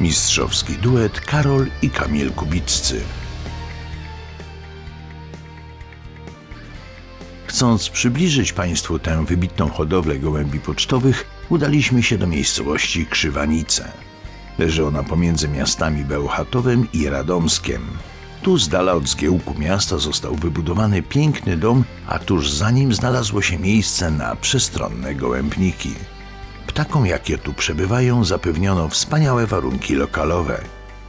Mistrzowski duet Karol i Kamil Kubiccy. Chcąc przybliżyć Państwu tę wybitną hodowlę gołębi pocztowych, udaliśmy się do miejscowości Krzywanice. Leży ona pomiędzy miastami Bełchatowem i Radomskiem. Tu z dala od zgiełku miasta został wybudowany piękny dom, a tuż za nim znalazło się miejsce na przestronne gołębniki. Ptakom, jakie tu przebywają, zapewniono wspaniałe warunki lokalowe.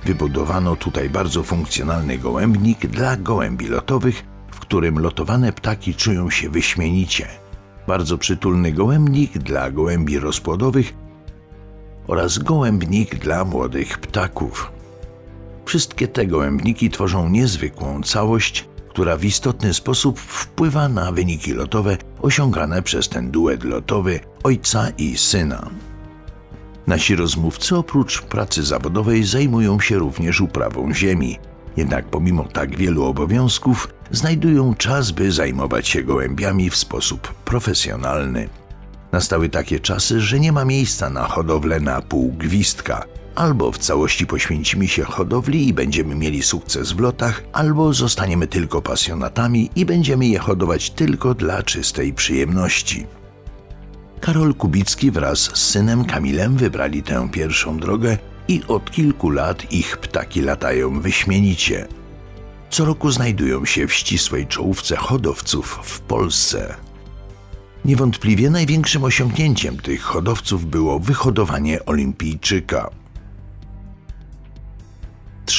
Wybudowano tutaj bardzo funkcjonalny gołębnik dla gołębi lotowych, w którym lotowane ptaki czują się wyśmienicie. Bardzo przytulny gołębnik dla gołębi rozpłodowych oraz gołębnik dla młodych ptaków. Wszystkie te gołębniki tworzą niezwykłą całość, która w istotny sposób wpływa na wyniki lotowe osiągane przez ten duet lotowy ojca i syna. Nasi rozmówcy oprócz pracy zawodowej zajmują się również uprawą ziemi, jednak pomimo tak wielu obowiązków znajdują czas, by zajmować się gołębiami w sposób profesjonalny. Nastały takie czasy, że nie ma miejsca na hodowlę na pół gwizdka. Albo w całości poświęcimy się hodowli i będziemy mieli sukces w lotach, albo zostaniemy tylko pasjonatami i będziemy je hodować tylko dla czystej przyjemności. Karol Kubicki wraz z synem Kamilem wybrali tę pierwszą drogę i od kilku lat ich ptaki latają wyśmienicie. Co roku znajdują się w ścisłej czołówce hodowców w Polsce. Niewątpliwie największym osiągnięciem tych hodowców było wyhodowanie olimpijczyka.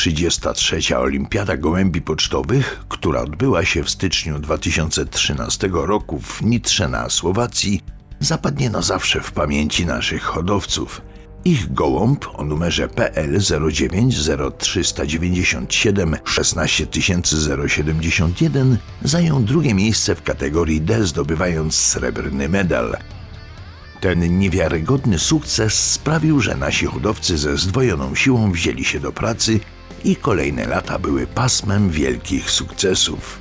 33. Olimpiada Gołębi Pocztowych, która odbyła się w styczniu 2013 roku w Nitrze na Słowacji, zapadnie na zawsze w pamięci naszych hodowców. Ich gołąb o numerze PL 090397 16071 zajął drugie miejsce w kategorii D, zdobywając srebrny medal. Ten niewiarygodny sukces sprawił, że nasi hodowcy ze zdwojoną siłą wzięli się do pracy i kolejne lata były pasmem wielkich sukcesów.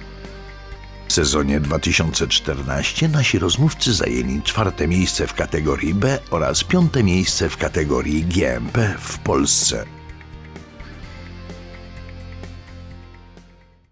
W sezonie 2014 nasi rozmówcy zajęli czwarte miejsce w kategorii B oraz piąte miejsce w kategorii GMP w Polsce.